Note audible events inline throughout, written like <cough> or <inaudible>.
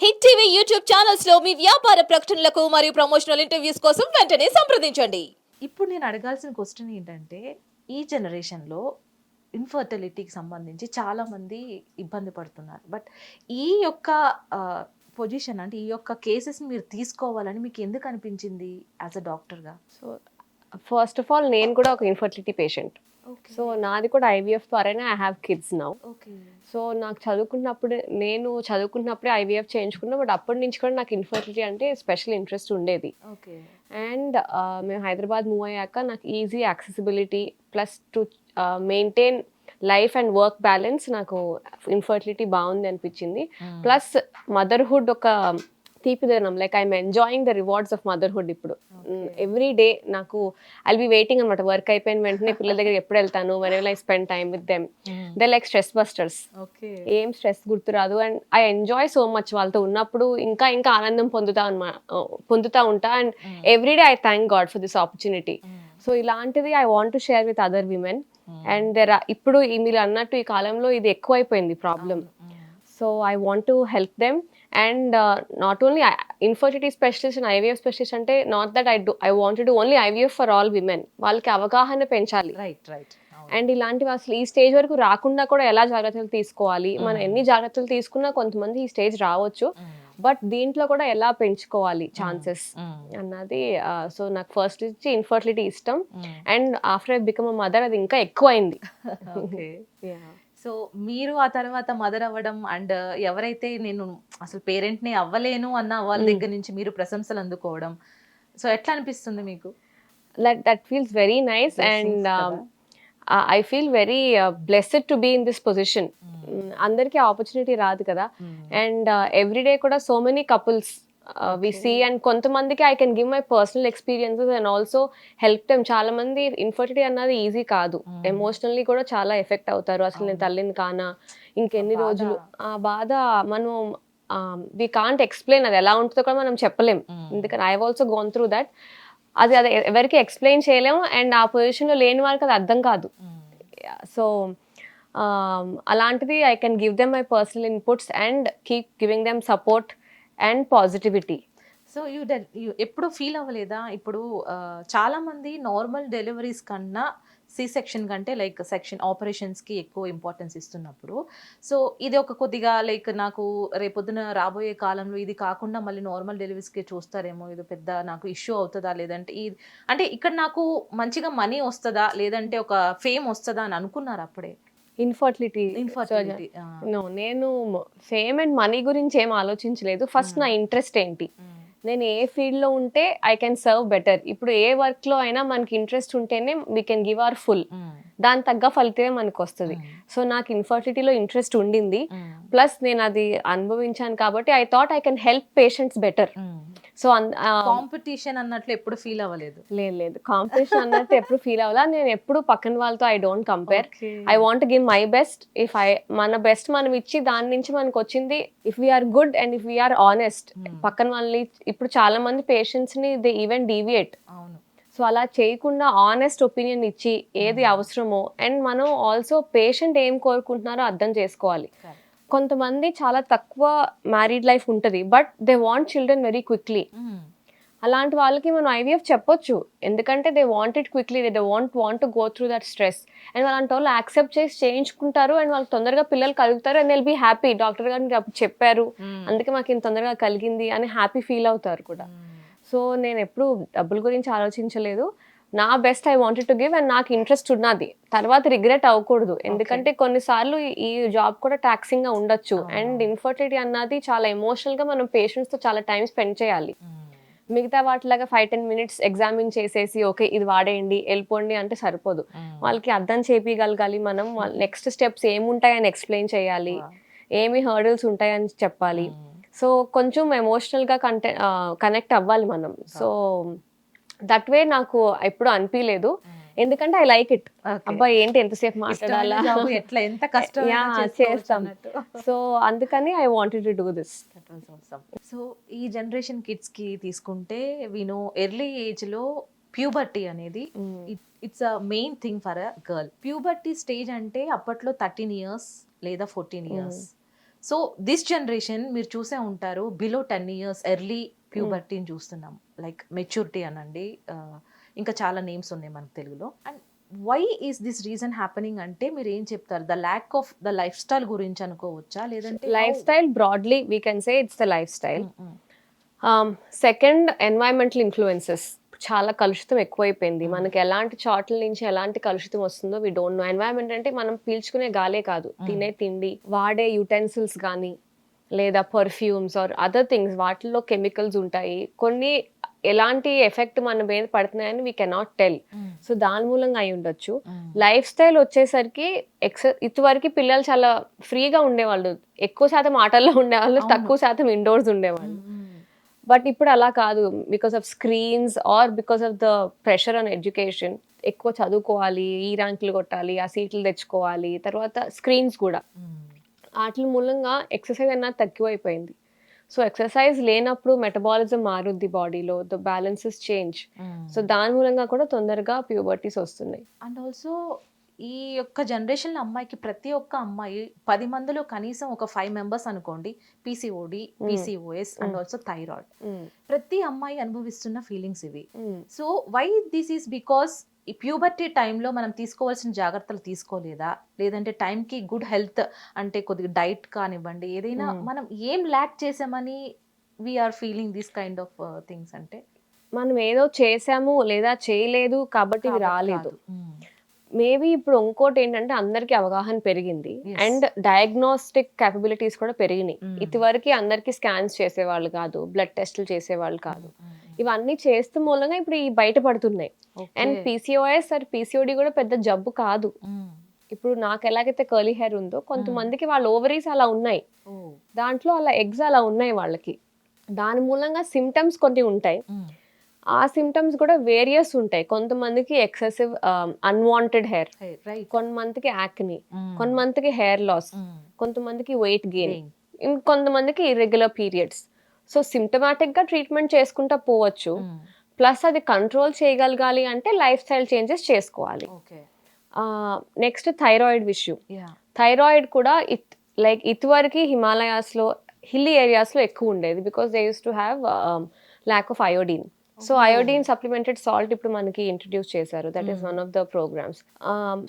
Hit TV YouTube ఛానల్స్లో మీ వ్యాపార ప్రకటనలకు మరియు ప్రమోషనల్ ఇంటర్వ్యూస్ కోసం వెంటనే సంప్రదించండి. ఇప్పుడు నేను అడగాల్సిన క్వశ్చన్ ఏంటంటే ఈ జనరేషన్లో ఇన్ఫర్టిలిటీకి సంబంధించి చాలా మంది ఇబ్బంది పడుతున్నారు. బట్ ఈ యొక్క పొజిషన్ అంటే ఈ యొక్క కేసెస్ మీరు తీసుకోవాలని మీకు ఎందుకు అనిపించింది యాజ్ అ డాక్టర్గా సో ఫస్ట్ ఆఫ్ ఆల్ నేను కూడా ఒక ఇన్ఫర్టిలిటీ పేషెంట్ సో నాది కూడా ఐవీఎఫ్ ద్వారానే I have kids now okay so నాకు చదువుకున్నప్పుడు నేను చదువుకున్నప్పుడే ఐవీఎఫ్ చేయించుకున్నా బట్ అప్పటి నుంచి కూడా నాకు ఇన్ఫర్టిలిటీ అంటే స్పెషల్ ఇంట్రెస్ట్ ఉండేది. ఓకే అండ్ మేము హైదరాబాద్ మూవ్ అయ్యాక నాకు easy accessibility plus to maintain life and work balance నాకు ఇన్ఫర్టిలిటీ బాగుంది అనిపించింది. ప్లస్ మదర్హుడ్ ఒక తీపిదనం like I'm enjoying the rewards of motherhood ఇప్పుడు. ఎవ్రీ డే నాకు ఐ బి వెయిటింగ్ అనమాట వర్క్ అయిపోయిన వెంటనే పిల్లల దగ్గర ఎప్పుడు వెళ్తాను when I spend time with them they like stress busters ఏం stress గుర్తురాదు. And I enjoy so much వాళ్ళతో ఉన్నప్పుడు ఇంకా ఇంకా ఆనందం పొందుతా అనమా పొందుతా ఉంటా. And everyday I thank God for this opportunity so ఇలాంటిది I want to share with other women and there ఇప్పుడు మీరు అన్నట్టు ఈ కాలంలో ఇది ఎక్కువైపోయింది problem so I want to help them and not only infertility specialist and IVF specialist అంటే not that I do I want do only IVF for all women వాళ్ళకి అవగాహన పెంచాలి. రైట్ రైట్ అండ్ ఇలాంటివి అసలు ఈ స్టేజ్ వరకు రాకుండా కూడా ఎలా జాగ్రత్తలు తీసుకోవాలి? మనం ఎన్ని జాగ్రత్తలు తీసుకున్నా కొంతమంది ఈ స్టేజ్ రావచ్చు. బట్ దీంట్లో కూడా ఎలా పెంచుకోవాలి ఛాన్సెస్ అన్నది సో నాకు ఫస్ట్ నుంచి ఇన్ఫర్టిలిటీ ఇష్టం. And after I become mother అది ఇంకా ఎక్కువైంది. <laughs> సో మీరు ఆ తర్వాత మదర్ అవ్వడం అండ్ ఎవరైతే నేను అసలు పేరెంట్ని అవ్వలేను అన్న వాళ్ళ దగ్గర నుంచి మీరు ప్రశంసలు అందుకోవడం. సో ఎట్లా అనిపిస్తుంది మీకు? That that feels very nice and. I feel very blessed to be in this position అందరికీ ఆపర్చునిటీ రాదు కదా? అండ్ ఎవ్రీడే కూడా so many couples we see and కొంతమందికి I can give my personal experiences and also help them చాలా మంది infertility అన్నది easy కాదు. Emotionally కూడా చాలా ఎఫెక్ట్ అవుతారు. అసలు నేను తల్లిని కానా? ఇంకెన్ని. రోజులు? ఆ బాధ మనం వి కాంట్ ఎక్స్ప్లెయిన్ అది ఎలా ఉంటుందో కూడా మనం చెప్పలేం. ఎందుకంటే I also gone through that అది అది ఎవరికి ఎక్స్ప్లెయిన్ చేయలేము. అండ్ ఆ పొజిషన్లో లేని వారికి అది అర్థం కాదు. సో అలాంటిది I can give them my personal inputs and keep giving them support and positivity so you you ఎప్పుడు ఫీల్ అవ్వలేదా? ఇప్పుడు చాలామంది నార్మల్ డెలివరీస్ కన్నా సి సెక్షన్ కంటే లైక్ సెక్షన్ ఆపరేషన్స్కి ఎక్కువ ఇంపార్టెన్స్ ఇస్తున్నప్పుడు సో ఇది ఒక కొద్దిగా లైక్ నాకు రేపొద్దున రాబోయే కాలంలో ఇది కాకుండా మళ్ళీ నార్మల్ డెలివరీస్కి చూస్తారేమో ఇది పెద్ద నాకు ఇష్యూ అవుతుందా లేదంటే ఈ అంటే ఇక్కడ నాకు మంచిగా మనీ వస్తుందా లేదంటే ఒక ఫేమ్ వస్తుందా అని అనుకున్నారు అప్పుడే? ఇన్ఫర్టిలిటీ ఇన్ఫర్టిలిటీ నో నేను ఫేమ్ అండ్ మనీ గురించి ఏం ఆలోచించలేదు. ఫస్ట్ నా ఇంట్రెస్ట్ ఏంటి? నేను ఏ ఫీల్డ్లో ఉంటే ఐ కెన్ సర్వ్ బెటర్ ఇప్పుడు ఏ వర్క్లో అయినా మనకి ఇంట్రెస్ట్ ఉంటేనే we can give our full దాని తగ్గ ఫలితమే మనకు వస్తుంది సో నాకు ఇన్ఫర్టిలిటీలో ఇంట్రెస్ట్ ఉండింది. ప్లస్ నేను అది అనుభవించాను కాబట్టి I thought I can help patients better so competition అన్నట్లు ఎప్పుడు ఫీల్ అవ్వలేదు. లేదు లేదు. కాంపిటీషన్ అన్నట్టు ఎప్పుడు ఫీల్ అవ్వాలా నేను ఎప్పుడు పక్కన వాళ్ళతో I don't compare I want give my best if I మన బెస్ట్ మనం ఇచ్చి దాని నుంచి మనకు వచ్చింది if we're good and if we're honest పక్కన వాళ్ళని ఇప్పుడు చాలా మంది పేషెంట్స్ని దే ఈవెన్ డీవియేట్ అవును. సో అలా చేయకుండా ఆనెస్ట్ ఒపీనియన్ ఇచ్చి ఏది అవసరమో అండ్ మనం ఆల్సో పేషెంట్ ఏం కోరుకుంటున్నారో అర్థం చేసుకోవాలి. కొంతమంది చాలా తక్కువ మ్యారీడ్ లైఫ్ ఉంటుంది but they want children very quickly అలాంటి వాళ్ళకి మనం ఐవీఎఫ్ చెప్పొచ్చు. ఎందుకంటే they want it quickly they want want go through that stress and అలాంటి వాళ్ళు యాక్సెప్ట్ చేసి చేయించుకుంటారు అండ్ వాళ్ళకి తొందరగా పిల్లలు కలుగుతారు and will be happy doctor గారు మీరు అప్పుడు చెప్పారు. అందుకే మాకు ఇంత తొందరగా కలిగింది అని హ్యాపీ ఫీల్ అవుతారు కూడా. సో నేను ఎప్పుడు డబ్బుల గురించి ఆలోచించలేదు. నా best I wanted to give and నాకు ఇంట్రెస్ట్ ఉన్నది. తర్వాత రిగ్రెట్ అవ్వకూడదు. ఎందుకంటే కొన్నిసార్లు ఈ జాబ్ కూడా taxing గా ఉండొచ్చు. అండ్ ఇన్ఫర్టిలిటీ అన్నది చాలా ఎమోషనల్గా మనం patients తో చాలా టైం స్పెండ్ చేయాలి. మిగతా వాటిలాగా ఫైవ్ టెన్ మినిట్స్ ఎగ్జామిన్ చేసేసి ఓకే ఇది వాడేయండి వెళ్ళిపోండి అంటే సరిపోదు. వాళ్ళకి అర్థం చేపించగలగాలి మనం. నెక్స్ట్ స్టెప్స్ ఏముంటాయని ఎక్స్ప్లెయిన్ చేయాలి. ఏమి హర్డల్స్ ఉంటాయని చెప్పాలి. సో కొంచెం ఎమోషనల్గా కంటె కనెక్ట్ అవ్వాలి మనం. సో దట్ వే నాకు ఎప్పుడు అనిపించలేదు ఎందుకంటే ఐ లైక్ ఇట్ అబ్బాయి ఏంటి ఎంతసేపు మాట్లాడాలా? ఎట్లా? ఎంత <laughs> కష్టం చేస్తాం. సో అందుకని I wanted to do this so ఈ జనరేషన్ కిడ్స్కి తీసుకుంటే వినో ఎర్లీ ఏజ్లో ప్యూబర్టీ అనేది it's a main thing for a girl puberty stage అంటే అప్పట్లో థర్టీన్ ఇయర్స్ లేదా fourteen years so this generation మీరు చూసే ఉంటారు బిలో టెన్ ఇయర్స్ ఎర్లీ ప్యూబర్టీని చూస్తున్నాం. లైక్ మెచ్యూరిటీ అనండి. ఇంకా చాలా నేమ్స్ ఉన్నాయి మనకు తెలుగులో. And why is this reason happening అంటే మీరు ఏం చెప్తారు? The lack of the life style గురించి అనుకోవచ్చా? లేదంటే life style broadly we can say it's the life style Mm, mm. Second environmental influences చాలా కలుషితం ఎక్కువైపోయింది. మనకి ఎలాంటి చోట్ల నుంచి ఎలాంటి కలుషితం వస్తుందో వి డోంట్ నో ఎన్వైరన్మెంట్ అంటే మనం పీల్చుకునే గాలే కాదు. తినే తిండి వాడే యుటెన్సిల్స్ కానీ లేదా పర్ఫ్యూమ్స్ ఆర్ అదర్ థింగ్స్ వాటిల్లో కెమికల్స్ ఉంటాయి కొన్ని ఎలాంటి ఎఫెక్ట్ మన మీద పడుతున్నాయని వీ కెనాట్ టెల్. సో దాని మూలంగా అయి ఉండొచ్చు. లైఫ్ స్టైల్ వచ్చేసరికి ఎక్స ఇదివరకు పిల్లలు చాలా ఫ్రీగా ఉండేవాళ్ళు ఎక్కువ శాతం ఆటల్లో ఉండేవాళ్ళు. తక్కువ శాతం ఇండోర్స్ ఉండేవాళ్ళు. బట్ ఇప్పుడు అలా కాదు because of screens or because of the pressure on education ఎక్కువ చదువుకోవాలి ఈ ర్యాంకులు కొట్టాలి ఆ సీట్లు తెచ్చుకోవాలి తర్వాత స్క్రీన్స్ కూడా Mm. వాటి మూలంగా ఎక్సర్సైజ్ అన్నది తక్కువైపోయింది. సో ఎక్సర్సైజ్ లేనప్పుడు మెటబాలిజం మారుద్ది బాడీలో ద బ్యాలెన్సెస్ చేంజ్. సో దాని మూలంగా కూడా తొందరగా ప్యూబర్టీస్ వస్తున్నాయి. అండ్ ఆల్సో ఈ యొక్క జనరేషన్ అమ్మాయికి ప్రతి ఒక్క అమ్మాయి పది మందిలో కనీసం ఒక ఫైవ్ మెంబర్స్ అనుకోండి PCOD PCOS and also thyroid. ప్రతి అమ్మాయి అనుభవిస్తున్న ఫీలింగ్స్ ఇవి. So why this is because ఈ ప్యూబర్టీ టైంలో మనం తీసుకోవాల్సిన జాగ్రత్తలు తీసుకోలేదా? లేదంటే టైంకి గుడ్ హెల్త్ అంటే కొద్దిగా డైట్ కానివ్వండి ఏదైనా Mm. మనం ఏం ల్యాక్ చేసామని we're feeling this kind of things అంటే? మనం ఏదో చేసాము లేదా చేయలేదు కాబట్టి రాలేదు. మేబీ ఇప్పుడు ఇంకోటి ఏంటంటే అందరికి అవగాహన పెరిగింది. అండ్ డయాగ్నోస్టిక్ కేపబిలిటీస్ కూడా పెరిగినాయి. Mm. ఇదివరకు అందరికి స్కాన్స్ చేసేవాళ్ళు కాదు బ్లడ్ టెస్టులు చేసేవాళ్ళు కాదు. ఇవన్నీ చేస్తూ మూలంగా ఇప్పుడు ఈ బయటపడుతున్నాయి. అండ్ పీసీఓఎస్ ఆర్ పీసీఓడి కూడా పెద్ద జబ్బు కాదు. ఇప్పుడు నాకు ఎలాగైతే కర్లీ హెయిర్ ఉందో కొంతమందికి వాళ్ళ ఓవరీస్ అలా ఉన్నాయి. దాంట్లో అలా ఎగ్స్ అలా ఉన్నాయి వాళ్ళకి. దాని మూలంగా సిమ్టమ్స్ కొన్ని ఉంటాయి. ఆ సిమ్టమ్స్ కూడా వేరియస్ ఉంటాయి. కొంతమందికి ఎక్సెసివ్ అన్వాంటెడ్ హెయిర్ కొంతమందికి యాక్ని. కొంతమందికి హెయిర్ లాస్ కొంతమందికి వెయిట్ గెయిన్. ఇంకొంతమందికి ఇర్రెగ్యులర్ పీరియడ్స్ సో సిమ్టమాటిక్గా ట్రీట్మెంట్ చేసుకుంటా పోవచ్చు. ప్లస్ అది కంట్రోల్ చేయగలగాలి అంటే లైఫ్ స్టైల్ చేంజెస్ చేసుకోవాలి. నెక్స్ట్ థైరాయిడ్ విషయం. థైరాయిడ్ కూడా ఇట్ లైక్ ఇటువరకు హిమాలయాస్లో హిల్లీ ఏరియాస్లో ఎక్కువ ఉండేది because they used to have lack of iodine so iodine supplemented salt ఇప్పుడు మనకి ఇంట్రడ్యూస్ చేశారు. That is one of the programmes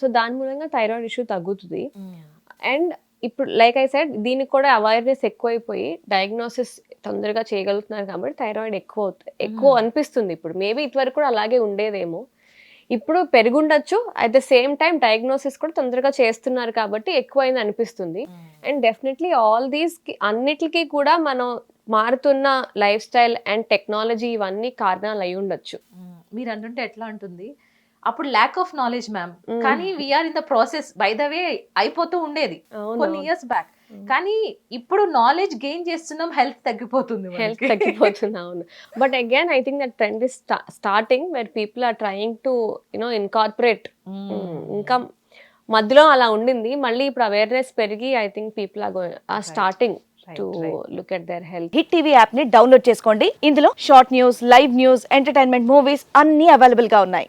so దాని మూలంగా థైరాయిడ్ ఇష్యూ తగ్గుతుంది. అండ్ ఇప్పుడు లైక్ ఐ సెడ్ దీనికి కూడా అవేర్నెస్ ఎక్కువైపోయి డయాగ్నోసిస్ తొందరగా చేయగలుగుతున్నారు కాబట్టి థైరాయిడ్ ఎక్కువ అవుతుంది ఎక్కువ అనిపిస్తుంది ఇప్పుడు. మేబీ ఇటువరకు కూడా అలాగే ఉండేదేమో. ఇప్పుడు పెరుగుండొచ్చు at the same time diagnosis కూడా తొందరగా చేస్తున్నారు కాబట్టి ఎక్కువైంది అనిపిస్తుంది. అండ్ డెఫినెట్లీ ఆల్ దీస్ అన్నిటికీ కూడా మనం మారుతున్న లైఫ్ స్టైల్ అండ్ టెక్నాలజీ ఇవన్నీ కారణాలు అయి ఉండొచ్చు మీరు అంటుంటే ఎట్లా ఉంటుంది అప్పుడు ల్యాక్ ఆఫ్ నాలెడ్జ్ మ్యామ్ కానీ we are in the process by the way అయిపోతూ ఉండేది. కొన్ని. ఇయర్స్ బ్యాక్ కానీ ఇప్పుడు నాలెడ్జ్ గెయిన్ చేస్తున్నాం హెల్త్ తగ్గిపోతుంది హెల్త్. తగ్గిపోతుంది అవును. But again I think that trend is starting where people are trying to you know incorporate. ఇంకా మధ్యలో అలా ఉండింది. మళ్ళీ ఇప్పుడు అవేర్నెస్ పెరిగి I think people are are starting to. Look their health hit TV యాప్ని డౌన్లోడ్ చేసుకోండి. ఇందులో short news live news entertainment movies అన్ని అవైలబుల్గా ఉన్నాయి.